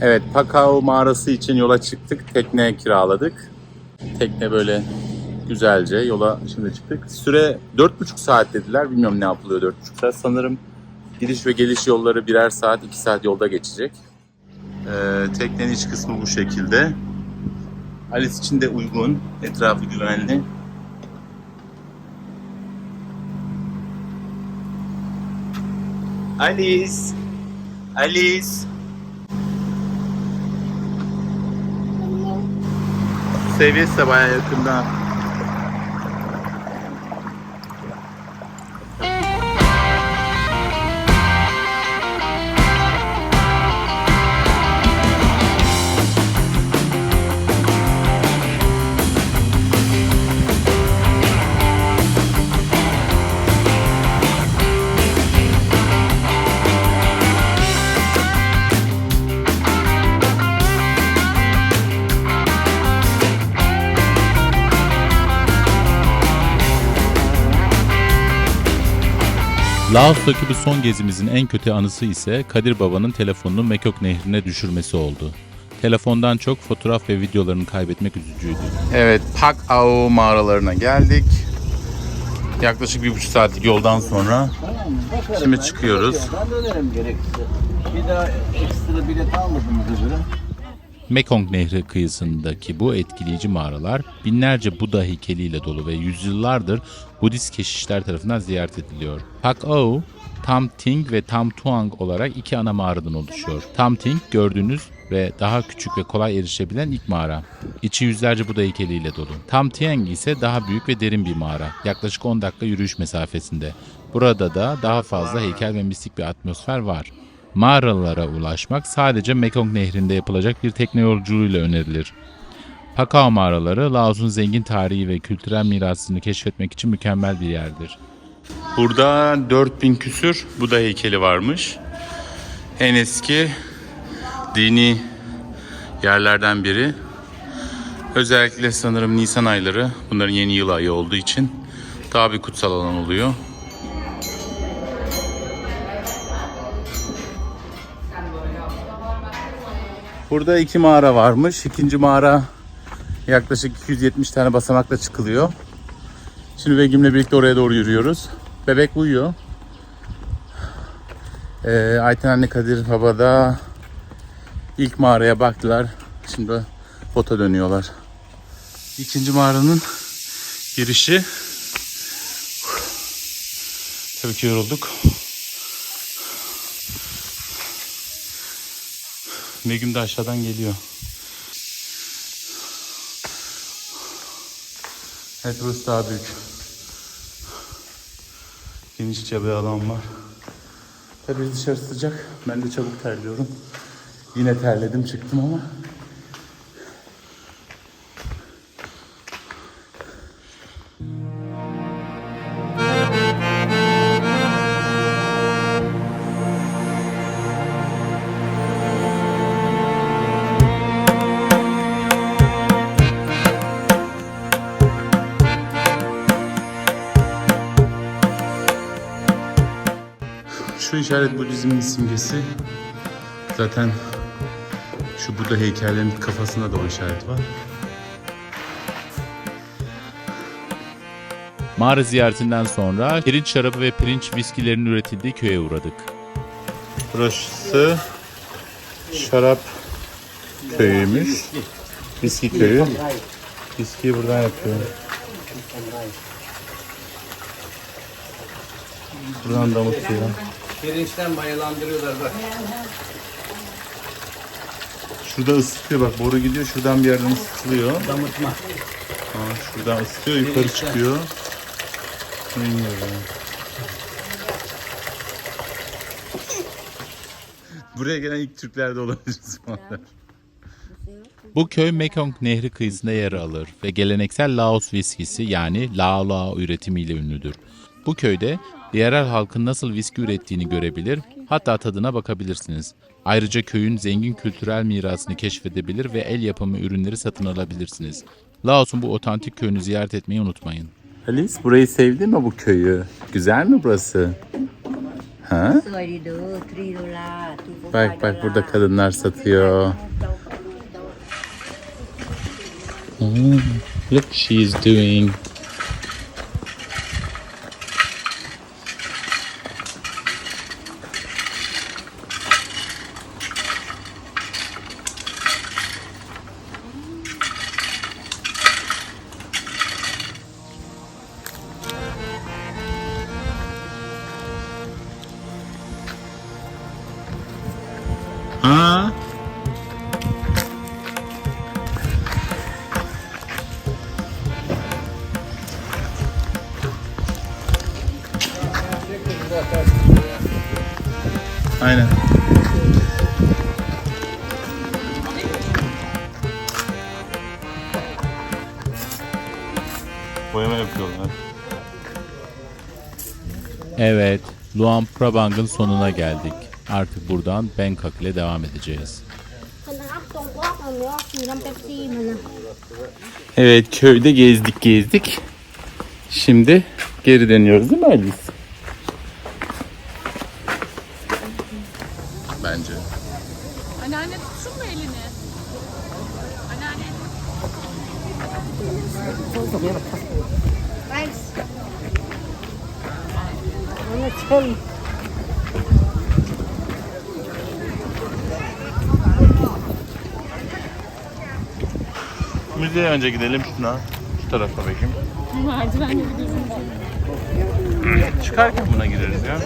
Evet, Pakao mağarası için yola çıktık. Tekne kiraladık. Tekne böyle güzelce yola şimdi çıktık. Süre 4,5 saat dediler. Bilmiyorum ne yapılıyor 4,5 saat. Sanırım gidiş ve geliş yolları birer saat, 2 saat yolda geçecek. Ee, teknenin iç kısmı bu şekilde. Alice için de uygun. Etrafı güvenli. Alice. Alice. Seviyesi de bayağı yakında. Laos'taki bu son gezimizin en kötü anısı ise Kadir Baba'nın telefonunu Mekok Nehri'ne düşürmesi oldu. Telefondan çok fotoğraf ve videolarını kaybetmek üzücüydü. Evet, Pakao mağaralarına geldik. Yaklaşık bir buçuk saatlik yoldan sonra Şimdi çıkıyoruz. Ben de önerim gerekirse. Bir daha ekstra bilet almadığımıza göre. Mekong Nehri kıyısındaki bu etkileyici mağaralar binlerce Buda heykeliyle dolu ve yüzyıllardır Budist keşişler tarafından ziyaret ediliyor. Pak-ao, Tam Ting ve Tam Tuang olarak iki ana mağaradan oluşuyor. Tam Ting gördüğünüz ve daha küçük ve kolay erişebilen ilk mağara. İçi yüzlerce Buda heykeliyle dolu. Tam Tiang ise daha büyük ve derin bir mağara. Yaklaşık 10 dakika yürüyüş mesafesinde. Burada da daha fazla heykel ve mistik bir atmosfer var. Mağaralara ulaşmak sadece Mekong Nehri'nde yapılacak bir tekne yolculuğuyla önerilir. Pakao mağaraları Laos'un zengin tarihi ve kültürel mirasını keşfetmek için mükemmel bir yerdir. Burada 4000 küsür Buda heykeli varmış. En eski dini yerlerden biri. Özellikle sanırım Nisan ayları bunların yeni yıl ayı olduğu için daha bir kutsal alan oluyor. Burada iki mağara varmış. İkinci mağara yaklaşık 270 tane basamakla çıkılıyor. Şimdi Begüm'le birlikte oraya doğru yürüyoruz. Bebek uyuyor. Ee, Ayten anne Kadir baba da ilk mağaraya baktılar. Şimdi bota dönüyorlar. İkinci mağaranın girişi. Tabii ki yorulduk. Begüm de aşağıdan geliyor. Evet burası daha büyük. Genişçe bir alan var. Tabii dışarı sıcak. Ben de çabuk terliyorum. Yine terledim çıktım ama. Şu işaret Budizmin simgesi. Zaten şu Buda heykellerinin kafasında da o işaret var. Mağara ziyaretinden sonra pirinç şarabı ve pirinç viskilerinin üretildiği köye uğradık. Burası şarap köyüymüş. Viski köyü. Viskiyi buradan yapıyor. Buradan damıtıyor. Pirinçten mayalandırıyorlar bak. Şurada ısıtıyor bak boru gidiyor şuradan bir yerden ısıtılıyor. Damıtma. Ha, şuradan ısıtıyor yukarı çıkıyor. İniyor yani. Buraya gelen ilk Türkler de olabiliriz. Bu köy Mekong Nehri kıyısında yer alır ve geleneksel Laos viskisi yani Lao Lao üretimiyle ünlüdür. Bu köyde yerel halkın nasıl viski ürettiğini görebilir, hatta tadına bakabilirsiniz. Ayrıca köyün zengin kültürel mirasını keşfedebilir ve el yapımı ürünleri satın alabilirsiniz. Laos'un bu otantik köyünü ziyaret etmeyi unutmayın. Alice burayı sevdi mi bu köyü? Güzel mi burası? Ha? Bak bak burada kadınlar satıyor. Hmm, look she is doing Ha? Aynen. Boyama yapıyorlar. Evet, Luang Prabang'ın sonuna geldik. Artık buradan Bangkok ile devam edeceğiz. Evet köyde gezdik gezdik. Şimdi geri dönüyoruz değil mi Alice? Bence. Anneanne tutsun mu elini? Anneanne. Anne çal. Merceğe önce gidelim şuna. Şu tarafa bakayım. Merdiven gibi gözüküyor. Çıkarken buna gireriz ya.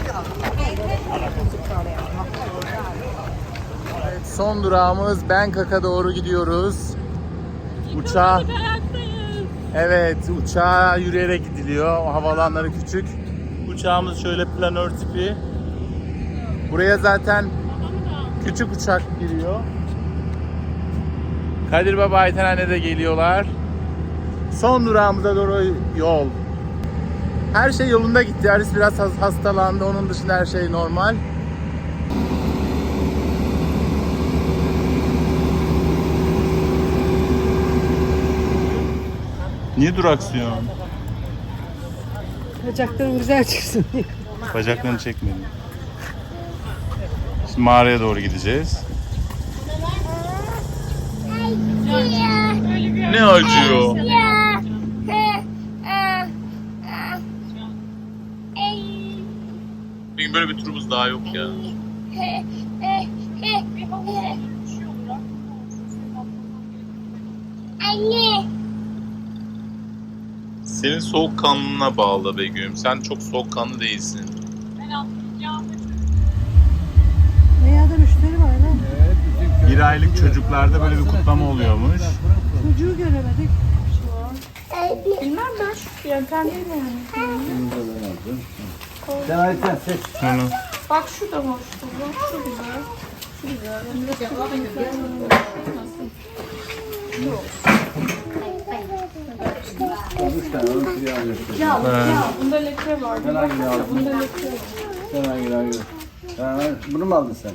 Son durağımız Bangkok'a doğru gidiyoruz. Uçağa... Evet, uçağa yürüyerek gidiliyor. O havalanları küçük. Uçağımız şöyle planör tipi. Buraya zaten küçük uçak giriyor. Kadir Baba Aytenanne de geliyorlar. Son durağımıza doğru yol. Her şey yolunda gitti. Aris biraz has- hastalandı. Onun dışında her şey normal. Niye duraksıyorsun? Bacakların güzel çıksın diye. Bacaklarını çekmedim. Şimdi mağaraya doğru gideceğiz. Ne acıyor? Bugün böyle bir turumuz daha yok ya. Anne. Senin soğukkanlılığına bağlı Begüm. Sen çok soğukkanlı değilsin. Ben altın yağmur. Dünyada müşteri var lan. Bir aylık çocuklarda böyle bir kutlama oluyormuş. Çocuğu göremedik. Bilmem ben şu yöntem değil mi yani? Sen Ayten seç. Bak şu da hoş. Bak şu güzel. Şu güzel. Şu. Ya, ya bunda leke var. Sen hangini aldın? Bunda leke var. Sen hangini aldın? Ha, bunu mu aldın sen?